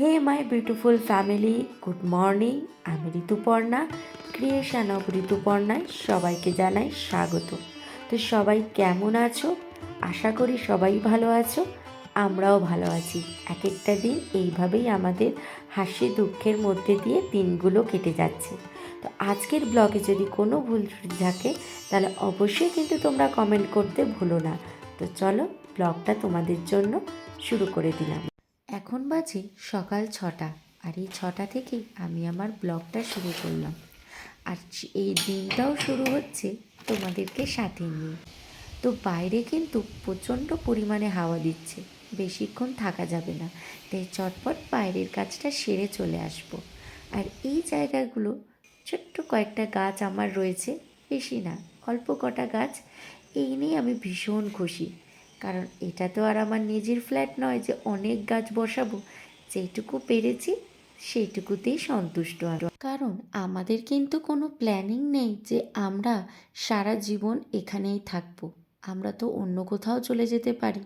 Hey my beautiful family, good morning. আমি Rituparna, creation of ঋতুপর্ণায় সবাইকে জানাই স্বাগত। তো সবাই কেমন আছো? আশা করি সবাই ভালো আছো, আমরাও ভালো আছি। এক একটা দিন এইভাবেই আমাদের হাসি দুঃখের মধ্যে দিয়ে দিনগুলো কেটে যাচ্ছে। তো আজকের ব্লগে যদি কোনো ভুল ত্রুটি থাকে, তাহলে অবশ্যই কিন্তু তোমরা কমেন্ট করতে ভুলো না। তো চলো ব্লগটা তোমাদের জন্য শুরু করে দিলাম। এখন বাজে সকাল ছটা। আর এই ছটা থেকেই আমি আমার ব্লগটা শুরু করলাম। আর এই দিনটাও শুরু হচ্ছে তোমাদেরকে সাথে নিয়ে। তো বাইরে কিন্তু প্রচণ্ড পরিমাণে হাওয়া দিচ্ছে। বেশিক্ষণ থাকা যাবে না। তাই চটপট বাইরের কাজটা সেরে চলে আসব। আর এই জায়গাগুলো ছোট্ট কয়েকটা গাছ আমার রয়েছে। বেশি না, অল্প কটা গাছ। এই নিয়ে আমি ভীষণ খুশি। কারণ এটা তো আর আমার নিজের ফ্ল্যাট নয় যে অনেক গাছ বসাবো। যেটুকু পেরেছি সেইটুকুতেই সন্তুষ্ট আর। কারণ আমাদের কিন্তু কোনো প্ল্যানিং নেই যে আমরা সারা জীবন এখানেই থাকব। আমরা তো অন্য কোথাও চলে যেতে পারি।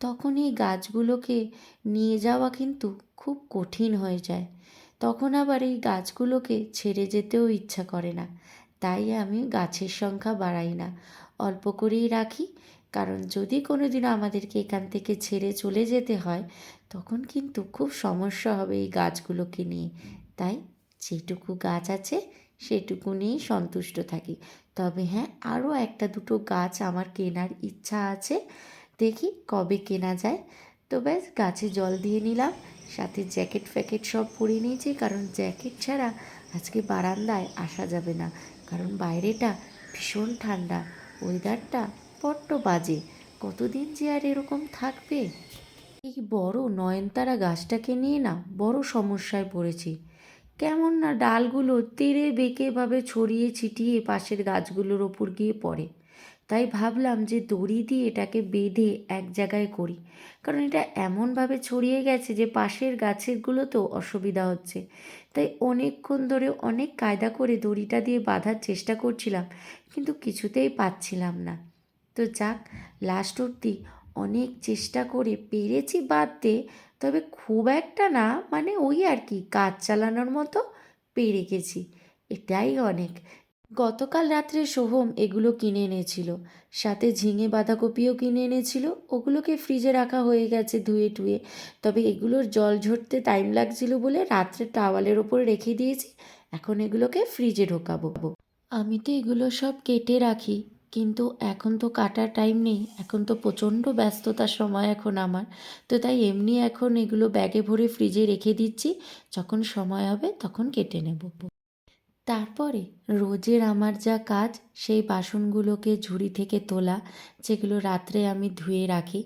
তখন এই গাছগুলোকে নিয়ে যাওয়া কিন্তু খুব কঠিন হয়ে যায়। তখন আবার এই গাছগুলোকে ছেড়ে যেতেও ইচ্ছা করে না। তাই আমি গাছের সংখ্যা বাড়াই না। অল্প করেই রাখি কারণ যদি কোনো দিন আমাদেরকে এখান থেকে ছেড়ে চলে যেতে হয়, তখন কিন্তু খুব সমস্যা হবে এই গাছগুলোকে নিয়ে। তাই যেটুকু গাছ আছে, সেটুকু নিয়েই সন্তুষ্ট থাকি। তবে হ্যাঁ আরও একটা দুটো গাছ আমার কেনার ইচ্ছা আছে। দেখি কবে কেনা যায়। তো ব্যাস, গাছে জল দিয়ে নিলাম। সাথে জ্যাকেট ফ্যাকেট সব পরে নিয়েছি, কারণ জ্যাকেট ছাড়া আজকে বারান্দায় আসা যাবে না। কারণ বাইরেটা ভীষণ ঠান্ডা ওয়েদারটা বড্ড বাজে। কতদিন যে আর এরকম থাকবে? এই বড় নয়নতারা গাছটাকে নিয়ে না বড় সমস্যায় পড়েছি। কেমন না ডালগুলো তেড়ে বেঁকেভাবে ছড়িয়ে ছিটিয়ে পাশের গাছগুলোর ওপর গিয়ে পড়ে। তাই ভাবলাম যে দড়ি দিয়ে এটাকে বেঁধে এক জায়গায় করি। কারণ এটা এমনভাবে ছড়িয়ে গেছে যে পাশের গাছেরগুলোতেও অসুবিধা হচ্ছে। তাই অনেকক্ষণ ধরে অনেক কায়দা করে দড়িটা দিয়ে বাঁধার চেষ্টা করছিলাম, কিন্তু কিছুতেই পাচ্ছিলাম না। তো যাক লাস্ট অবধি অনেক চেষ্টা করে পেরেছি বাঁধতে তবে খুব একটা না মানে ওই আর কি, কাজ চালানোর মতো পেরে গেছি, এটাই অনেক। গতকাল রাত্রে সোহম এগুলো কিনে এনেছিল, সাথে ঝিঙে বাঁধাকপিও কিনে এনেছিল, ওগুলোকে ফ্রিজে রাখা হয়ে গেছে ধুয়ে টুয়ে, তবে এগুলোর জল ঝরতে টাইম লাগছিল বলে রাত্রে টাওয়ালের ওপর রেখে দিয়েছি, এখন এগুলোকে ফ্রিজে ঢোকাবো। আমি তো এগুলো সব কেটে রাখি কিন্তু এখন তো কাটার টাইম নেই, এখন তো প্রচণ্ড ব্যস্ততার সময় এখন আমার। তো তাই এমনি এখন এগুলো ব্যাগে ভরে ফ্রিজে রেখে দিচ্ছি, যখন সময় হবে তখন কেটে নেব। তারপরে রোজের আমার যা কাজ, সেই বাসনগুলোকে ঝুড়ি থেকে তোলা, যেগুলো রাত্রে আমি ধুয়ে রাখি,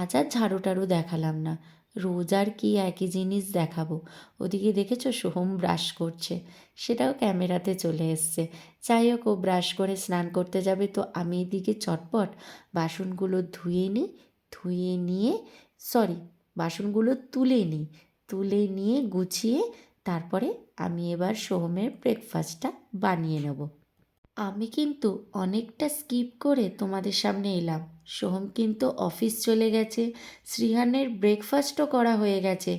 আজ আর ঝাড়ু টাড়ু দেখালাম না। রোজ আর কি একই জিনিস দেখাবো? ওদিকে দেখেছ সোহম ব্রাশ করছে। সেটাও ক্যামেরাতে চলে এসছে। যাই হোক, ও ব্রাশ করে স্নান করতে যাবে তো আমি এদিকে চটপট বাসনগুলো ধুয়ে নিই ধুয়ে নিয়ে সরি বাসনগুলো তুলে নিই তুলে নিয়ে গুছিয়ে তারপরে আমি এবার সোহমের ব্রেকফাস্টটা বানিয়ে নেব। আমি কিন্তু অনেকটা স্কিপ করে তোমাদের সামনে এলাম। সোহম কিন্তু অফিস চলে গেছে, শ্রিহানের ব্রেকফাস্টও করা হয়ে গেছে।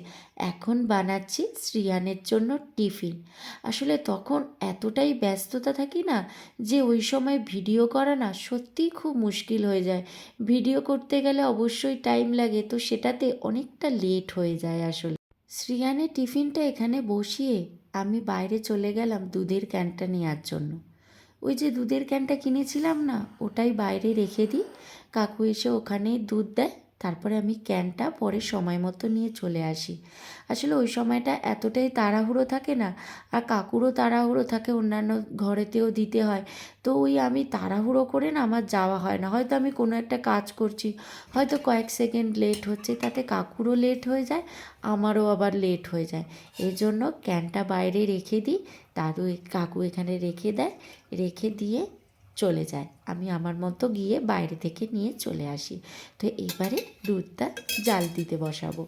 এখন বানাচ্ছি শ্রিহানের জন্য টিফিন। আসলে তখন এতটাই ব্যস্ততা থাকি না যে ওই সময় ভিডিও করা না সত্যিই খুব মুশকিল হয়ে যায়। ভিডিও করতে গেলে অবশ্যই টাইম লাগে, তো সেটাতে অনেকটা লেট হয়ে যায় আসলে। শ্রিয়ানের টিফিনটা এখানে বসিয়ে আমি বাইরে চলে গেলাম দুধের ক্যানটা নেওয়ার জন্য। ওই যে দুধের ক্যানটা কিনেছিলাম না, ওটাই বাইরে রেখে দিই। কাকু এসে ওখানেই দুধ দেয়, তারপরে আমি ক্যানটা পরে সময় মতো নিয়ে চলে আসি। আসলে ওই সময়টা এতটাই তাড়াহুড়ো থাকে না, আর কাকুরও তাড়াহুড়ো থাকে, অন্যান্য ঘরেতেও দিতে হয়। তো ওই আমি তাড়াহুড়ো করে না আমার যাওয়া হয় না। হয়তো আমি কোনো একটা কাজ করছি, হয়তো কয়েক সেকেন্ড লেট হচ্ছে, তাতে কাকুরও লেট হয়ে যায়, আমারও আবার লেট হয়ে যায়। এই জন্য ক্যানটা বাইরে রেখে দিই দাদু কাকু এখানে রেখে দেয়, রেখে দিয়ে চলে যায়। আমি আমার মতো গিয়ে বাইরে থেকে নিয়ে চলে আসি। তো এবারে দুধটা জাল দিতে বসাবো।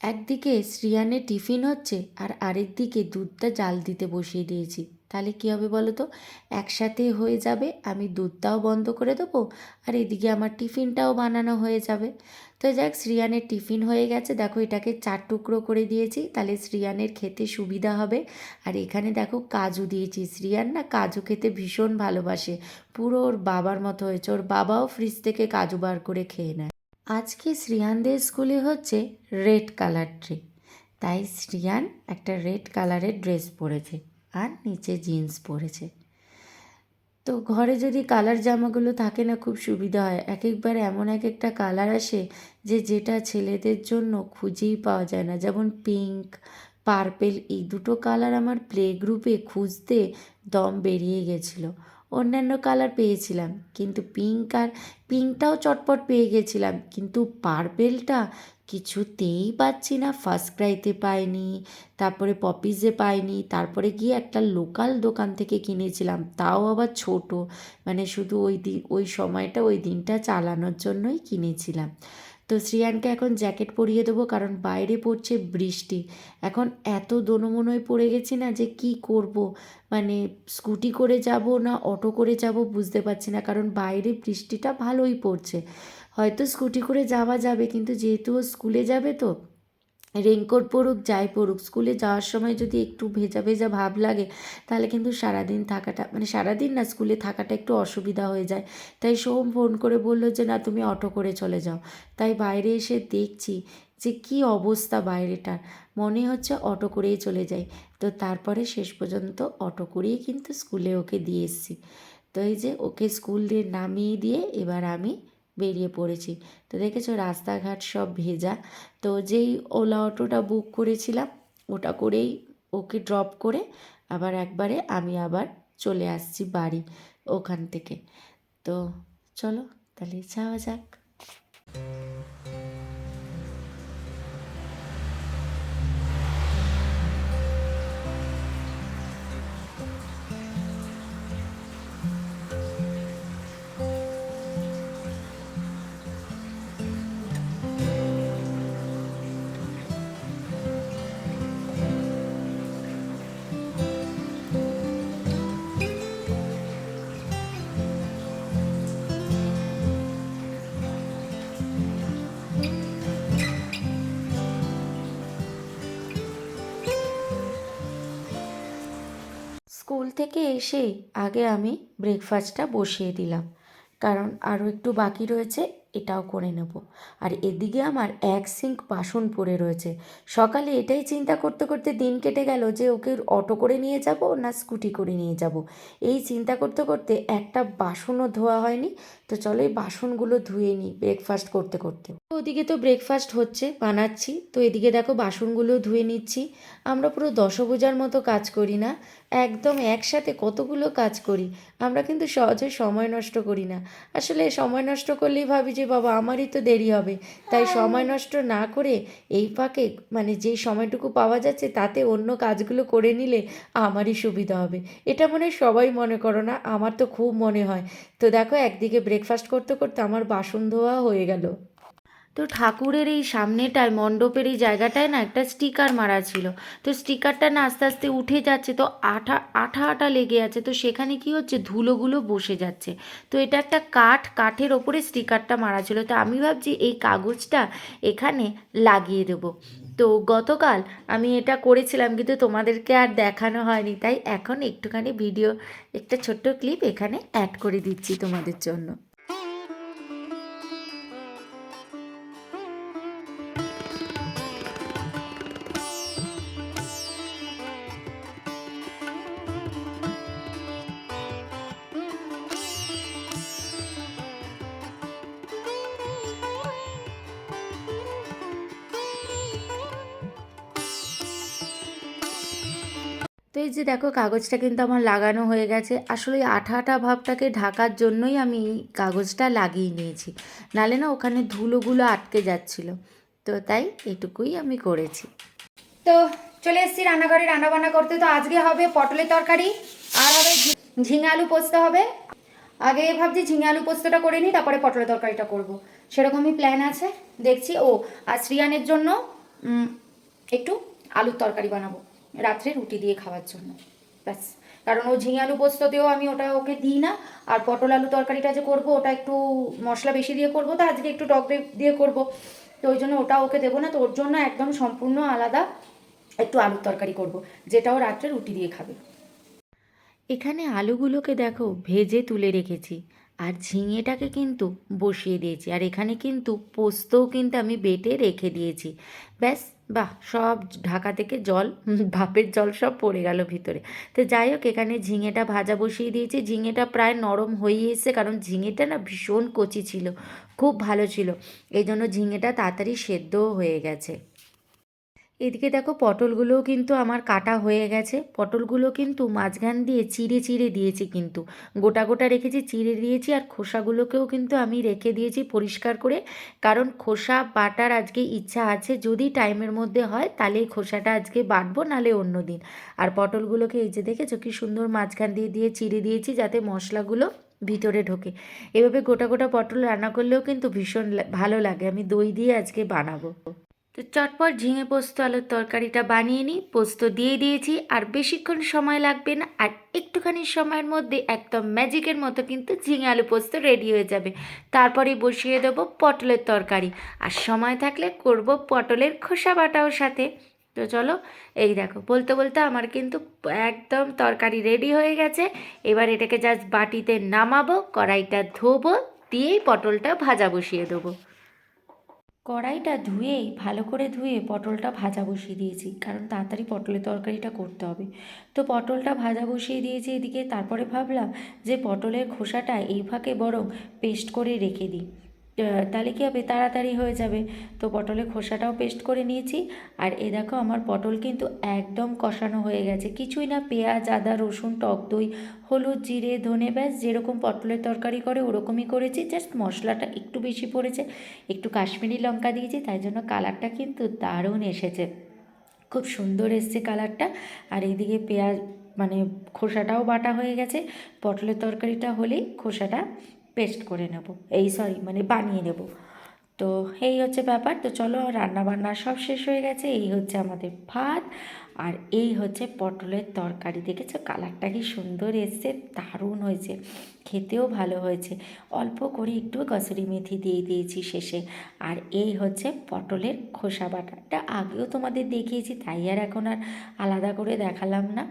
একদিকে শ্রিয়ানের টিফিন হচ্ছে আর আরেক দিকে দুধটা জাল দিতে বসিয়ে দিয়েছি। তাহলে কী হবে বলো তো? একসাথে হয়ে যাবে, আমি দুধটাও বন্ধ করে দেবো আর এদিকে আমার টিফিনটাও বানানো হয়ে যাবে। তো যাক, শ্রিয়ানের টিফিন হয়ে গেছে। দেখো, এটাকে চার টুকরো করে দিয়েছি। তাহলে শ্রিয়ানের খেতে সুবিধা হবে। আর এখানে দেখো, কাজু দিয়েছি। শ্রিয়ান না কাজু খেতে ভীষণ ভালোবাসে। পুরো ওর বাবার মতো হয়েছে। ওর বাবাও ফ্রিজ থেকে কাজু বার করে খেয়ে নেয়। আজকে শ্রিয়ানদের স্কুলে হচ্ছে রেড কালার ড্রে তাই শ্রিয়ান একটা রেড কালারের ড্রেস পরেছে আর নিচে জিন্স পরেছে। তো ঘরে যদি কালার জামাগুলো থাকে না, খুব সুবিধা হয়। এক একবার এমন এক একটা কালার আসে যে যেটা ছেলেদের জন্য খুঁজেই পাওয়া যায় না। যেমন পিঙ্ক, পার্পেল, এই দুটো কালার আমার প্লে গ্রুপে খুঁজতে দম বেরিয়ে গেছিল। অন্যান্য কালার পেয়েছিলাম, কিন্তু পিঙ্ক আর, পিঙ্কটাও চটপট পেয়ে গেছিলাম, কিন্তু পার্পেলটা কিছুতেই পাচ্ছি না। ফার্স্ট ক্রাইতে পাইনি, তারপরে পপিজে পাইনি, তারপরে গিয়ে একটা লোকাল দোকান থেকে কিনেছিলাম। তাও আবার ছোট মানে শুধু ওই দিন, ওই সময়টা, ওই দিনটা চালানোর জন্যই কিনেছিলাম। তো শ্রিয়ানকে এখন জ্যাকেট পরিয়ে দেবো কারণ বাইরে পড়ছে বৃষ্টি। এখন এত দোনমনোয় পড়ে গেছি না যে কি করব? মানে স্কুটি করে যাব না অটো করে যাব বুঝতে পারছি না, কারণ বাইরে বৃষ্টিটা ভালোই পড়ছে। হয়তো স্কুটি করে যাওয়া যাবে, কিন্তু যেহেতু ও স্কুলে যাবে তো রেনকোট পরুক, যাই পরুক, স্কুলে যাওয়ার সময় যদি একটু ভেজা ভেজা ভাব লাগে, তাহলে কিন্তু সারাদিন থাকাটা মানে সারাদিন না, স্কুলে থাকাটা একটু অসুবিধা হয়ে যায়। তাই সোম ফোন করে বলল যে, না, তুমি অটো করে চলে যাও। তাই বাইরে এসে দেখছি যে, কি অবস্থা বাইরেটার। মনে হচ্ছে অটো করেই চলে যাই। তো তারপরে শেষ পর্যন্ত অটো করেই কিন্তু স্কুলে ওকে দিয়ে এসেছি। তো এই যে, ওকে স্কুল দিয়ে নামিয়ে দিয়ে এবার আমি বেরিয়ে পড়েছি। তো দেখেছ রাস্তাঘাট সব ভেজা। তো যেই ওলা অটোটা বুক করেছিলাম, ওটা করেই ওকে ড্রপ করে আবার একবারে আমি আবার চলে আসছি বাড়ি ওখান থেকে। তো চলো তাহলে যাওয়া যাক। থেকে এসে আগে আমি ব্রেকফাস্টটা বসিয়ে দিলাম। কারণ আরও একটু বাকি রয়েছে, এটাও করে নেব। আর এদিকে আমার এক সিঙ্ক বাসন পড়ে রয়েছে। সকালে এটাই চিন্তা করতে করতে দিন কেটে গেল যে ওকে অটো করে নিয়ে যাব না স্কুটি করে নিয়ে যাব। এই চিন্তা করতে করতে একটা বাসনও ধোয়া হয়নি। তো চলো এই বাসনগুলো ধুয়ে নিই ব্রেকফাস্ট করতে করতে। ওদিকে তো ব্রেকফাস্ট হচ্ছে, বানাচ্ছি। তো এদিকে দেখো বাসনগুলো ধুয়ে নিচ্ছি। আমরা পুরো দশভুজার মতো কাজ করি না। একদম একসাথে কতগুলো কাজ করি আমরা কিন্তু সহজে সময় নষ্ট করি না। আসলে সময় নষ্ট করলেই ভাবি যে বাবা আমারই তো দেরি হবে। তাই সময় নষ্ট না করে এই ফাঁকে মানে যেই সময়টুকু পাওয়া যাচ্ছে তাতে অন্য কাজগুলো করে নিলে আমারই সুবিধা হবে। এটা মনে হয় সবাই মনে করো না আমার তো খুব মনে হয়। তো দেখো একদিকে ব্রেকফাস্ট করতে করতে আমার বাসন ধোয়া হয়ে গেল। তো ঠাকুরের এই সামনেটায়, মণ্ডপের এই জায়গাটায় না একটা স্টিকার মারা ছিল। তো স্টিকারটা না আস্তে আস্তে উঠে যাচ্ছে, তো আঠা আঠা আঠা লেগে আছে, তো সেখানে কি হচ্ছে, ধুলোগুলো বসে যাচ্ছে। তো এটা একটা কাঠ, কাঠের ওপরে স্টিকারটা মারা ছিল। তো আমি ভাবছি এই কাগজটা এখানে লাগিয়ে দেবো। তো গতকাল আমি এটা করেছিলাম, কিন্তু তোমাদেরকে আর দেখানো হয়নি। তাই এখন একটুখানি ভিডিও একটা ছোট্ট ক্লিপ এখানে অ্যাড করে দিচ্ছি তোমাদের জন্য। তো এই যে দেখো কাগজটা কিন্তু আমার লাগানো হয়ে গেছে। আসলে আঠা আঠা ভাবটাকে ঢাকার জন্যই আমি এই কাগজটা লাগিয়ে নিয়েছি। নালে না ওখানে ধুলোগুলো আটকে যাচ্ছিল। তো তাই এটুকুই আমি করেছি। তো চলে এসেছি রান্নাঘরে রান্না বান্না করতে। তো আজকে হবে পটলের তরকারি আর হবে ঝিঙে আলু পোস্ত হবে। আগে ভাবছি ঝিঙে আলু পোস্তটা করে নিই, তারপরে পটলের তরকারিটা করব। সেরকমই প্ল্যান আছে। দেখছি, ও আর শ্রিয়ানের জন্য একটু আলুর তরকারি বানাবো। রাত্রে রুটি দিয়ে খাওয়ার জন্য। ব্যাস। কারণ ও ঝিঙে আলু পোস্ততেও আমি ওটা ওকে দিই না। আর পটল আলু তরকারিটা যে করব, ওটা একটু মশলা বেশি দিয়ে করব তো, আজকে একটু টক দিয়ে করব। তো ওই জন্য ওটা ওকে দেবো না, তো ওর জন্য একদম সম্পূর্ণ আলাদা একটু আলুর তরকারি করব যেটাও রাত্রে রুটি দিয়ে খাবে। এখানে আলুগুলোকে দেখো ভেজে তুলে রেখেছি, আর ঝিঙেটাকে কিন্তু বসিয়ে দিয়েছি, আর এখানে কিন্তু পোস্তও কিন্তু আমি বেটে রেখে দিয়েছি। ব্যাস বাহ, সব ঢাকা থেকে জল, ভাপের জল সব পড়ে গেল ভিতরে। তো যাই হোক, এখানে ঝিঙেটা ভাজা বসিয়ে দিয়েছি। ঝিঙেটা প্রায় নরম হয়ে এসেছে, কারণ ঝিঙেটা না ভীষণ কচি ছিল, খুব ভালো ছিল। এই জন্য ঝিঙেটা তাড়াতাড়ি সেদ্ধও হয়ে গেছে। এদিকে দেখো পটলগুলোও কিন্তু আমার কাটা হয়ে গেছে। পটলগুলো কিন্তু মাঝখান দিয়ে চিড়ে চিড়ে দিয়েছি কিন্তু। গোটা গোটা রেখেছি, চিড়ে দিয়েছি আর খোসাগুলোকেও কিন্তু আমি রেখে দিয়েছি পরিষ্কার করে। কারণ খোসা বাটার আজকে ইচ্ছা আছে, যদি টাইমের মধ্যে হয় তাহলে এই খোসাটা আজকে বাটবো নালে অন্য দিন। আর পটলগুলোকে এই যে দেখেছ কি সুন্দর মাঝখান দিয়ে দিয়ে চিড়ে দিয়েছি যাতে মশলাগুলো ভিতরে ঢোকে। এভাবে গোটা গোটা পটল রান্না করলেও কিন্তু ভীষণ ভালো লাগে। আমি দই দিয়ে আজকে বানাবো। তো চটপট ঝিঙে পোস্ত আলুর তরকারিটা বানিয়ে নিই। পোস্ত দিয়ে দিয়েছি, আর বেশিক্ষণ সময় লাগবে না, আর একটুখানি সময়ের মধ্যে একদম ম্যাজিকের মতো কিন্তু ঝিঙে আলু পোস্ত রেডি হয়ে যাবে। তারপরে বসিয়ে দেবো পটলের তরকারি, আর সময় থাকলে করব পটলের খোসা বাটাও সাথে। তো চলো, এই দেখো, বলতে বলতে আমার কিন্তু একদম তরকারি রেডি হয়ে গেছে। এবার এটাকে জাস্ট বাটিতে নামাবো, কড়াইটা ধোবো দিয়েই পটলটা ভাজা বসিয়ে দেবো। কড়াইটা ধুয়েই ভালো করে ধুয়ে পটলটা ভাজা বসিয়ে দিয়েছি। কারণ তাড়াতাড়ি পটলের তরকারিটা করতে হবে। তো পটলটা ভাজা বসিয়ে দিয়েছি এদিকে। তারপরে ভাবলাম যে পটলের খোসাটা এই ফাঁকে বরং পেস্ট করে রেখে দিই। তাহলে কী হবে? তাড়াতাড়ি হয়ে যাবে। তো পটলের খোসাটাও পেস্ট করে নিয়েছি। আর এ দেখো, আমার পটল কিন্তু একদম কষানো হয়ে গেছে। কিছুই না, পেঁয়াজ, আদা, রসুন, টক দই, হলুদ, জিরে, ধনে, ব্যাস, যেরকম পটলের তরকারি করে ওরকমই করেছি। জাস্ট মশলাটা একটু বেশি পড়েছে। একটু কাশ্মীরি লঙ্কা দিয়েছি, তাই জন্য কালারটা কিন্তু দারুণ এসেছে। খুব সুন্দর এসছে কালারটা আর এইদিকে পেঁয়াজ মানে খোসাটাও বাটা হয়ে গেছে। পটলের তরকারিটা হলেই খোসাটা পেস্ট করে নেব। এই সরি মানে বানিয়ে নেব। তো এই হচ্ছে ব্যাপার। তো চলো রান্না বান্না সব শেষ হয়ে গেছে। এই হচ্ছে আমাদের ভাত। আর এই হচ্ছে পটলের তরকারি। দেখেছ? কালারটা কি সুন্দর এসছে। দারুণ হয়েছে। খেতেও ভালো হয়েছে। অল্প করে একটু কসুরি মেথি দিয়ে দিয়েছি শেষে। আর এই হচ্ছে পটলের খোসা বাটা বাটাটা। আগেও তোমাদের দেখিয়েছি, তাই আর এখন আর আলাদা করে দেখালাম না।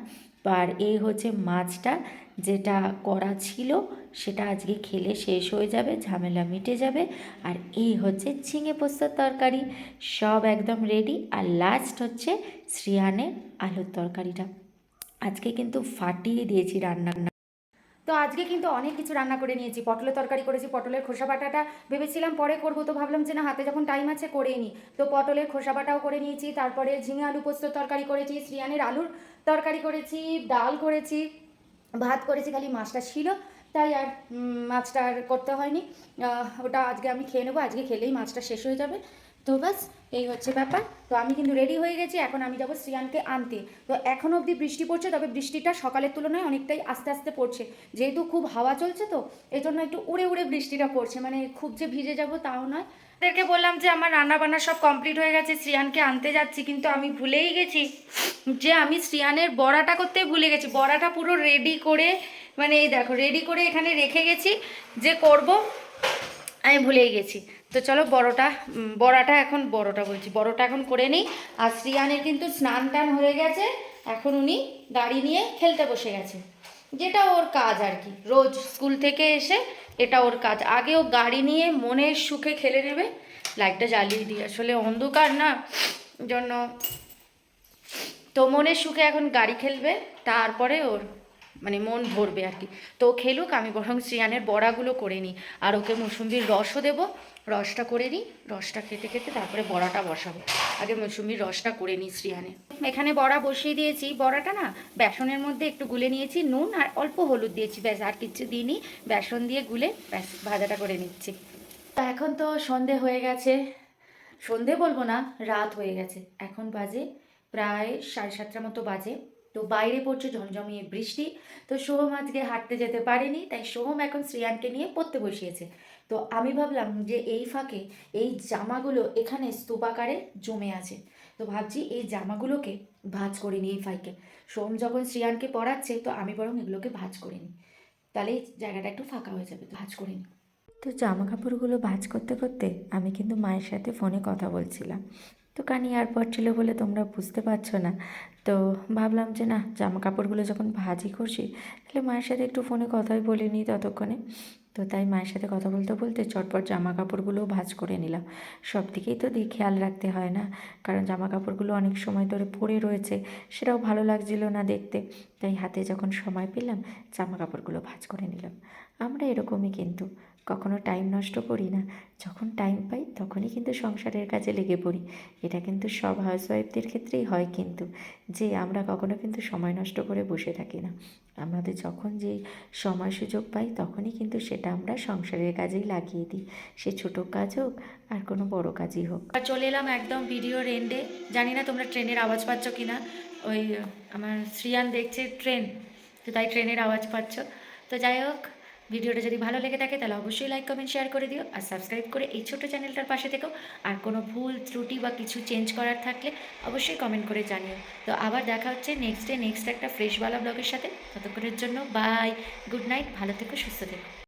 আর এই হচ্ছে মাছটা। যেটা করা ছিল সেটা আজকে খেলে শেষ হয়ে যাবে, ঝামেলা মিটে যাবে। আর এই হচ্ছে ঝিঙে পোস্তর তরকারি। সব একদম রেডি আর লাস্ট হচ্ছে শ্রিয়ানের আলুর তরকারিটা। আজকে কিন্তু ফাটিয়ে দিয়েছি রান্না। তো আজকে কিন্তু অনেক কিছু রান্না করে নিয়েছি। পটলের তরকারি করেছি, পটলের খোসা বাটাটা ভেবেছিলাম পরে করব তো ভাবলাম যে না, হাতে যখন টাইম আছে করেই নিই তো পটলের খোসা বাটাও করে নিয়েছি, তারপরে ঝিঙে আলু পোস্তর তরকারি করেছি, শ্রিয়ানের আলুর তরকারি করেছি, ডাল করেছি। ভাত করেছি, খালি মাছটা ছিল, তাই আর মাছটা আর করতে হয়নি। ওটা আজকে আমি খেয়ে নেব, আজকে খেলেই মাছটা শেষ হয়ে যাবে। তো ব্যাস, এই হচ্ছে ব্যাপার। তো আমি কিন্তু রেডি হয়ে গেছি, এখন আমি যাব শ্রিয়ানকে আনতে। তো এখন অবধি বৃষ্টি পড়ছে, তবে বৃষ্টিটা সকালের তুলনায় অনেকটাই আস্তে আস্তে পড়ছে। যেহেতু খুব হাওয়া চলছে তো এই জন্য একটু উড়ে উড়ে বৃষ্টিটা পড়ছে। মানে খুব যে ভিজে যাব তাও নয় ওদেরকে বললাম যে আমার রান্না বান্না সব কমপ্লিট হয়ে গেছে, শ্রিয়ানকে আনতে যাচ্ছি, কিন্তু আমি ভুলেই গেছি যে আমি শ্রিয়ানের বড়াটা করতে ভুলে গেছি। বড়াটা পুরো রেডি করে মানে এই দেখো রেডি করে এখানে রেখে গেছি যে করব, আমি ভুলেই গেছি। তো চলো বড়টা বড়াটা এখন, বড়টা বলছি, বড়টা এখন করে নিই। আর শ্রিয়ানের কিন্তু স্নান টান হয়ে গেছে, এখন উনি গাড়ি নিয়ে খেলতে বসে গেছে। যেটা ওর কাজ আর কি, রোজ স্কুল থেকে এসে এটা ওর কাজ। আগে ও গাড়ি নিয়ে মনের সুখে খেলে নেবে, লাইটটা জ্বালিয়ে দিই আসলে অন্ধকার না, জন্য তো মনের সুখে এখন গাড়ি খেলবে, তারপরে ওর মানে মন ভরবে আর কি। তো খেলুক, আমি বরং শ্রিয়ানের বড়াগুলো করে নিই। আর ওকে মৌসুম্বির রসও দেবো রসটা করে নিই, রসটা খেতে খেতে তারপরে বড়াটা বসাবো। আগে মৌসুমির রসটা করে নিই শ্রিয়ানে এখানে বড়া বসিয়ে দিয়েছি। বড়াটা না বেসনের মধ্যে একটু গুলে নিয়েছি, নুন আর অল্প হলুদ দিয়েছি, ব্যাস আর কিচ্ছু দিইনি। বেসন দিয়ে গুলে ব্যাস ভাজাটা করে নিচ্ছি। তা এখন তো সন্ধে হয়ে গেছে। সন্ধে বলব না, রাত হয়ে গেছে। এখন বাজে প্রায় সাড়ে সাতটার মতো বাজে। তো বাইরে পড়ছে ঝমঝমিয়ে বৃষ্টি। তো সোহম আজকে হাঁটতে যেতে পারেনি, তাই সোহম এখন শ্রিয়ানকে নিয়ে পড়তে বসিয়েছে। তো আমি ভাবলাম যে এই ফাঁকে এই জামাগুলো এখানে স্তূপাকারে জমে আছে। তো ভাবছি এই জামাগুলোকে ভাজ করে নিই ফাইকে সোম যখন শ্রিয়ানকে পড়াচ্ছে তো আমি বরং এগুলোকে ভাজ করে নিই। তাহলে এই জায়গাটা একটু ফাঁকা হয়ে যাবে ভাঁজ করে নিই। তো জামা কাপড়গুলো ভাজ করতে করতে আমি কিন্তু মায়ের সাথে ফোনে কথা বলছিলাম। তো কানি এয়ারপড ছিল বলে তোমরা বুঝতে পারছ না। তো ভাবলাম যে না জামা কাপড়গুলো যখন ভাজি করছি, তাহলে মায়ের সাথে একটু ফোনে কথাই বলে নিই ততক্ষণে। তো তাই মায়ের সাথে কথা বলতে বলতে চটপট জামা কাপড়গুলোও ভাঁজ করে নিলাম। সব দিকেই তো দিয়ে খেয়াল রাখতে হয় না, কারণ জামা কাপড়গুলো অনেক সময় ধরে পড়ে রয়েছে, সেটাও ভালো লাগছিল না দেখতে। তাই হাতে যখন সময় পেলাম জামা কাপড়গুলো ভাঁজ করে নিলাম। আমরা এরকমই কিন্তু। কখনো টাইম নষ্ট করি না। যখন টাইম পাই, তখনই কিন্তু সংসারের কাজে লেগে পড়ি। এটা কিন্তু সব হাউসওয়াইফদের ক্ষেত্রেই হয় কিন্তু, যে আমরা কখনো কিন্তু সময় নষ্ট করে বসে থাকি না। আমাদের যখন যেই সময় সুযোগ পাই, তখনই কিন্তু সেটা আমরা সংসারের কাজেই লাগিয়ে দিই। সে ছোটো কাজ হোক, আর কোনো বড় কাজই হোক। আর চলে এলাম একদম ভিডিওর এন্ডে জানি না তোমরা ট্রেনের আওয়াজ পাচ্ছ কি না ওই আমার শ্রিয়ান দেখছে ট্রেন, তো তাই ট্রেনের আওয়াজ পাচ্ছ। তো যাই হোক ভিডিওটা যদি ভালো লেগে থাকে, তাহলে অবশ্যই লাইক কমেন্ট শেয়ার করে দিও আর সাবস্ক্রাইব করে এই ছোটো চ্যানেলটার পাশে থেকো আর কোনো ভুল, ত্রুটি বা কিছু চেঞ্জ করার থাকলে অবশ্যই কমেন্ট করে জানিও। তো আবার দেখা হচ্ছে নেক্সট ডে নেক্সট একটা ফ্রেশওয়ালা ব্লগের সাথে। ততক্ষণের জন্য বাই গুড নাইট ভালো থেকো, সুস্থ থেকো।